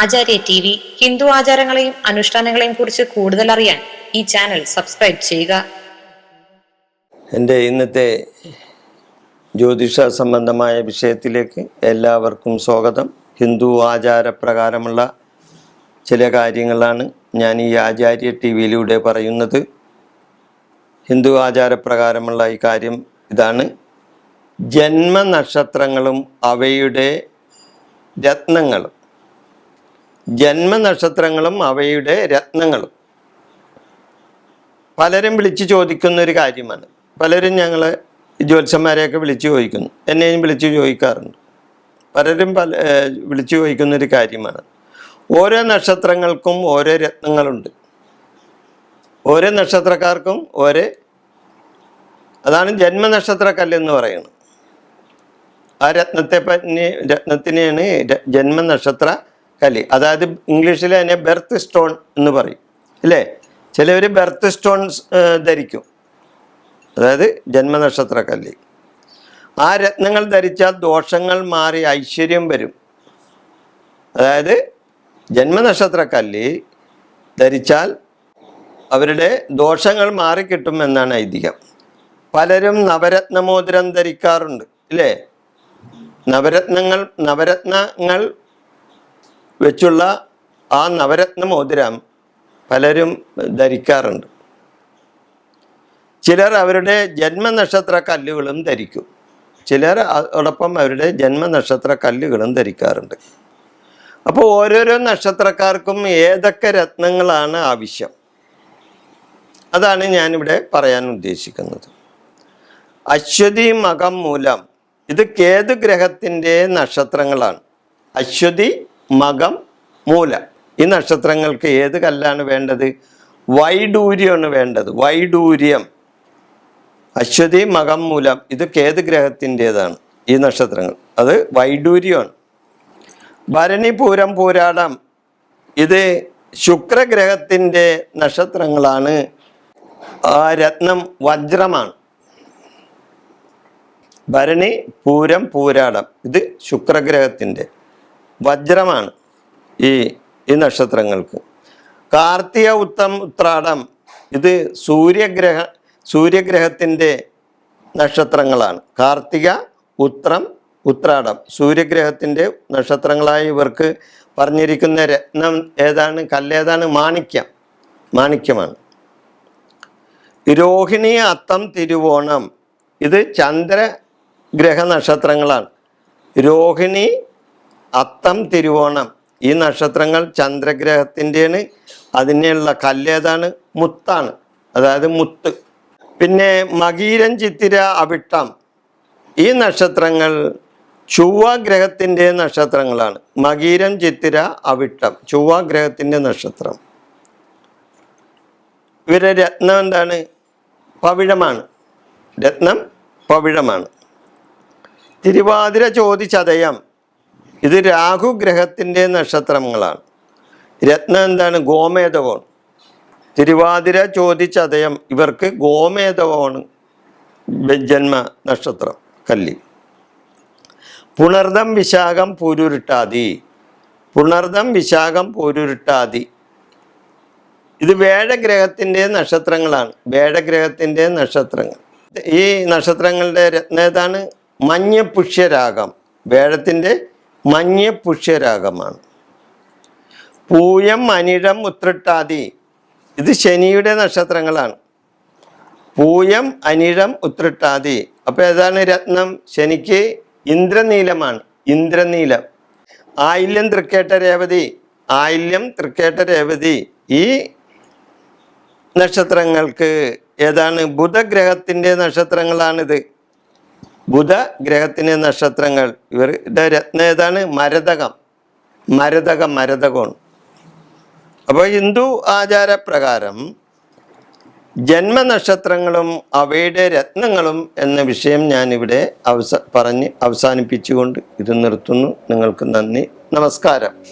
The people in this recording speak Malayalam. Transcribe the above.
ആചാര്യ ടി വി ഹിന്ദു ആചാരങ്ങളെയും അനുഷ്ഠാനങ്ങളെയും കുറിച്ച് കൂടുതൽ അറിയാൻ ഈ ചാനൽ സബ്സ്ക്രൈബ് ചെയ്യുക. എന്റെ ഇന്നത്തെ ജ്യോതിഷ സംബന്ധമായ വിഷയത്തിലേക്ക് എല്ലാവർക്കും സ്വാഗതം. ഹിന്ദു ആചാരപ്രകാരമുള്ള ചില കാര്യങ്ങളാണ് ഞാൻ ഈ ആചാര്യ ടി വിയിലൂടെ പറയുന്നത്. ഹിന്ദു ആചാരപ്രകാരമുള്ള ഈ കാര്യം ഇതാണ്. ജന്മനക്ഷത്രങ്ങളും അവയുടെ രത്നങ്ങളും ജന്മനക്ഷത്രങ്ങളും അവയുടെ രത്നങ്ങളും. പലരും വിളിച്ച് ചോദിക്കുന്ന ഒരു കാര്യമാണ്. പലരും ഞങ്ങൾ ജ്യോത്സ്യന്മാരെയൊക്കെ വിളിച്ച് ചോദിക്കുന്നു. എന്നെയും വിളിച്ച് ചോദിക്കാറുണ്ട്. പലരും പല വിളിച്ചു വിളിച്ച് ചോദിക്കുന്ന ഒരു കാര്യമാണ്. ഓരോ നക്ഷത്രങ്ങൾക്കും ഓരോ രത്നങ്ങളുണ്ട്. ഓരോ നക്ഷത്രക്കാർക്കും ഓരോ അതാണ് ജന്മനക്ഷത്രക്കല്ലെന്ന് കല്ലെന്ന് പറയുന്നത് ആ രത്നത്തെ പറ്റി രത്നത്തിനെയാണ് ജന്മനക്ഷത്ര കല്ല് അതായത് ഇംഗ്ലീഷിൽ അതിനെ ബെർത്ത് സ്റ്റോൺ എന്ന് പറയും. അല്ലേ ചിലവർ ബെർത്ത് സ്റ്റോൺ ധരിക്കും. അതായത് ജന്മനക്ഷത്ര കല്ല് ആ രത്നങ്ങൾ ധരിച്ചാൽ ദോഷങ്ങൾ മാറി ഐശ്വര്യം വരും. അതായത് ജന്മനക്ഷത്ര കല്ല് ധരിച്ചാൽ അവരുടെ ദോഷങ്ങൾ മാറിക്കിട്ടും എന്നാണ് ഐതിഹ്യം. പലരും നവരത്നമോതിരം ധരിക്കാറുണ്ട്. ഇല്ലേ? നവരത്നങ്ങൾ നവരത്നങ്ങൾ വെച്ചുള്ള ആ നവരത്ന മോതിരം പലരും ധരിക്കാറുണ്ട്. ചിലർ അവരുടെ ജന്മനക്ഷത്ര കല്ലുകളും ധരിക്കും. ചിലർ അതോടൊപ്പം അവരുടെ ജന്മനക്ഷത്ര കല്ലുകളും ധരിക്കാറുണ്ട്. അപ്പോൾ ഓരോരോ നക്ഷത്രക്കാർക്കും ഏതൊക്കെ രത്നങ്ങളാണ് ആവശ്യം? അതാണ് ഞാനിവിടെ പറയാൻ ഉദ്ദേശിക്കുന്നത്. അശ്വതി മകം മൂലം ഇത് കേതു ഗ്രഹത്തിന്റെ നക്ഷത്രങ്ങളാണ്. അശ്വതി മകം മൂലം. ഈ നക്ഷത്രങ്ങൾക്ക് ഏത് കല്ലാണ് വേണ്ടത്? വൈഡൂര്യമാണ് വേണ്ടത്. വൈഡൂര്യം. അശ്വതി മകം മൂലം. ഇത് ഏത് ഗ്രഹത്തിന്റെതാണ് ഈ നക്ഷത്രങ്ങൾ? അത് വൈഡൂര്യമാണ്. ഭരണി പൂരം പൂരാടം. ഇത് ശുക്രഗ്രഹത്തിന്റെ നക്ഷത്രങ്ങളാണ്. ആ രത്നം വജ്രമാണ്. ഭരണി പൂരം പൂരാടം. ഇത് ശുക്രഗ്രഹത്തിന്റെ. വജ്രമാണ് ഈ ഈ നക്ഷത്രങ്ങൾക്ക്. കാർത്തിക ഉത്തം ഉത്രാടം ഇത് സൂര്യഗ്രഹ സൂര്യഗ്രഹത്തിന്റെ നക്ഷത്രങ്ങളാണ്. കാർത്തിക ഉത്രം ഉത്രാടം. സൂര്യഗ്രഹത്തിന്റെ നക്ഷത്രങ്ങളായി ഇവർക്ക് പറഞ്ഞിരിക്കുന്ന രത്നം ഏതാണ്? കല്ലേതാണ് മാണിക്യം. മാണിക്യമാണ്. രോഹിണി അത്തം തിരുവോണം. ഇത് ചന്ദ്രഗ്രഹ നക്ഷത്രങ്ങളാണ്. രോഹിണി അത്തം തിരുവോണം. ഈ നക്ഷത്രങ്ങൾ ചന്ദ്രഗ്രഹത്തിന്റെയാണ്. അതിനുള്ള കല്ലേതാണ് മുത്താണ്. അതായത് മുത്ത്. പിന്നെ മകീരൻ ചിത്തിര അവിട്ടം. ഈ നക്ഷത്രങ്ങൾ ചൊവ്വ ഗ്രഹത്തിന്റെ നക്ഷത്രങ്ങളാണ്. മകീരൻ ചിത്തിര അവിട്ടം. ചൊവ്വ ഗ്രഹത്തിന്റെ നക്ഷത്രം. ഇവരെ രത്നം എന്താണ്? പവിഴമാണ്. രത്നം പവിഴമാണ്. തിരുവാതിര ചോദിച്ചതയം ഇത് രാഹു ഗ്രഹത്തിന്റെ നക്ഷത്രങ്ങളാണ്. രത്നം എന്താണ്? ഗോമേതകമാണ് തിരുവാതിര ചോദിച്ചതയം ഇവർക്ക് ഗോമേതകമാണ് ജന്മ നക്ഷത്രം കല്ലി. പുണർദം വിശാഖം പൂരുരുട്ടാതി. പുണർദം വിശാഖം പൂരുരുട്ടാതി. ഇത് വേഴഗ്രഹത്തിന്റെ നക്ഷത്രങ്ങളാണ്. വേഴഗ്രഹത്തിന്റെ നക്ഷത്രങ്ങൾ. ഈ നക്ഷത്രങ്ങളുടെ രത്നേതാണ് മഞ്ഞപുഷ്യരാഗം വേഴത്തിന്റെ മഞ്ഞപുഷ്യരാഗമാണ് പൂയം അനിഴം ഉത്രട്ടാതി ഇത് ശനിയുടെ നക്ഷത്രങ്ങളാണ്. പൂയം അനിഴം ഉത്രട്ടാതി അപ്പോൾ ഏതാണ് രത്നം? ശനിക്ക് ഇന്ദ്രനീലമാണ്. ഇന്ദ്രനീലം. ആയില്യം തൃക്കേട്ട രേവതി. ആയില്യം തൃക്കേട്ട രേവതി. ഈ നക്ഷത്രങ്ങൾക്ക് ഏതാണ്? ബുധഗ്രഹത്തിന്റെ നക്ഷത്രങ്ങളാണിത്. ബുധഗ്രഹത്തിന്റെ നക്ഷത്രങ്ങൾ ഇവരുടെ രത്നം ഏതാണ്? മരതകം. മരതകം മരതകമാണ് അപ്പോൾ ഹിന്ദു ആചാരപ്രകാരം ജന്മനക്ഷത്രങ്ങളും അവയുടെ രത്നങ്ങളും എന്ന വിഷയം ഞാനിവിടെ അവസ പറഞ്ഞ് അവസാനിപ്പിച്ചുകൊണ്ട് ഇത് നിർത്തുന്നു. നിങ്ങൾക്ക് നന്ദി. നമസ്കാരം.